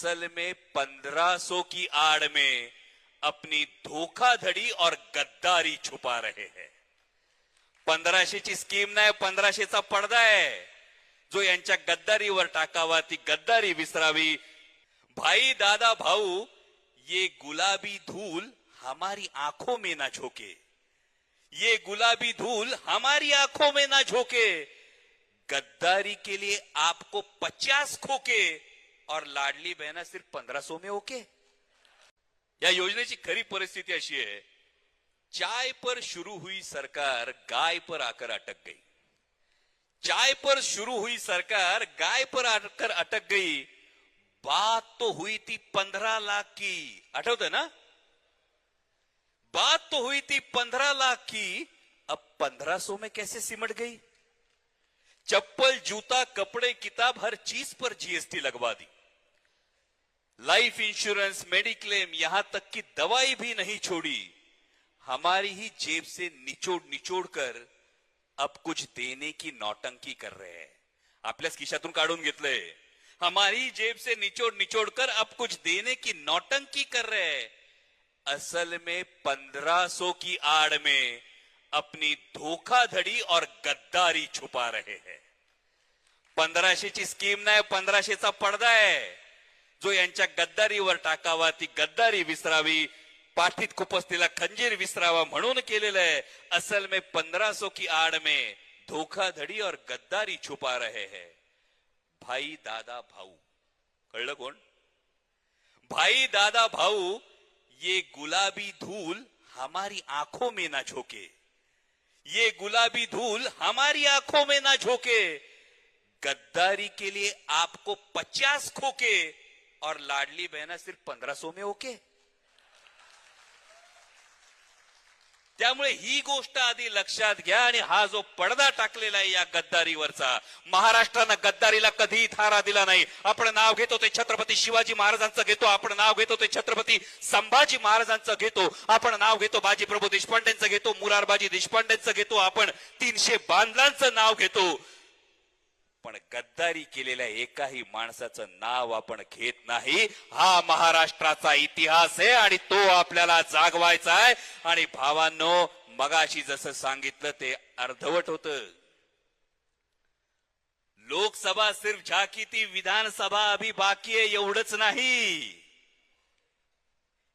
असल में पंद्रह सौ की आड़ में अपनी धोखाधड़ी और गद्दारी छुपा रहे हैं। पंधराशेची स्कीम नाही पंधराशेचा पडदा आहे जो यांच्या गद्दारीवर ती गद्दारी विसरावी। भाई, दादा, भाऊ, ये गुलाबी धूल हमारी आँखों में ना झोंके। ये गुलाबी धूल हमारी आँखों में ना झोंके। गद्दारी के लिए आपको पचास खोके और लाडली बहना सिर्फ़ पंद्रह सौ में ओके। या योजनेची खरी परिस्थिती अशी आहे, चाय पर शुरू हुई सरकार, गाय पर आकर अटक गई। चाय पर शुरू हुई सरकार, गाय पर आकर अटक गई। बात तो हुई थी पंद्रह लाख की आठवत ना? बात तो हुई थी पंद्रह लाख की, अब पंद्रह सौ में कैसे सिमट गई? चप्पल, जूता, कपड़े, किताब, हर चीज़ पर जीएसटी लगवा दी। लाइफ इंश्योरेंस मेडिक्लेम यहाँ तक कि दवाई भी नहीं छोड़ी। हमारी ही जेब से निचोड़ निचोड़ कर अब कुछ देने की नौटंकी कर रहे हैं। खिशातून काढून घेतलंय हमारी जेब से निचोड़ निचोड़ कर अब कुछ देने की नौटंकी कर रहे हैं। असल में पंद्रह सौ की आड़ में अपनी धोखाधड़ी और गद्दारी छुपा रहे हैं। पंद्रह पंधराशेची स्कीम ना नाही पंधराशेचा पडदा आहे जो यांच्या गद्दारीवर टाकावा, ती गद्दारी विसरावी. पाठीत खुपसलेला खंजीर विसरावा आहे. असल में पंद्रह सौ की आड़ में धोखाधड़ी और गद्दारी छुपा रहे हैं. भाई, दादा, भाऊ. कळलं कोण? भाई, दादा, भाऊ, ये गुलाबी धूल हमारी आँखों में ना झोंके. ये गुलाबी धूल हमारी आँखों में ना झोंके. गद्दारी के लिए आपको पचास खोके और लाडली बहना सिर्फ पंधरा सो में ओके. त्यामुळे ही गोष्ट आधी लक्षात घ्या आणि हा जो पडदा टाकलेला आहे या गद्दारीवरचा महाराष्ट्रानं गद्दारीला कधी थारा दिला नाही. आपण नाव घेतो ते छत्रपती शिवाजी महाराजांचं घेतो आपण नाव घेतो ते छत्रपती संभाजी महाराजांचं घेतो आपण नाव घेतो बाजीप्रभू देशपांडेंचं घेतो मुरारबाजी देशपांडेंचं घेतो आपण तीनशे बांधलांचं नाव घेतो. पण गद्दारी केलेल्या एकाही माणसाचं नाव आपण घेत नाही. हा महाराष्ट्राचा इतिहास आहे आणि तो आपल्याला जागवायचा आहे. आणि भावांनो मगाशी जसं सांगितलं ते अर्धवट होत. लोकसभा सिर्फ झाकी ती विधानसभा अभी बाकी आहे एवढंच नाही.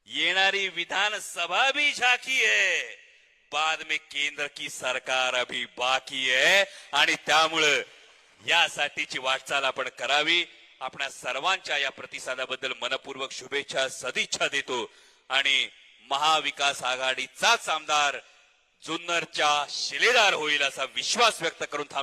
येणारी विधानसभा भी झाकी आहे. बाद में केंद्र की सरकार अभी बाकी आहे. आणि त्यामुळं यासाठीची वाटचाल आपण करावी. आपणा सर्वांच्या या प्रतिसादाबद्दल मनपूर्वक शुभेच्छा सदिच्छा देतो. आणि महाविकास आघाडीचाच आमदार जुन्नरच्या शिलेदार होईल असा विश्वास व्यक्त करून थांब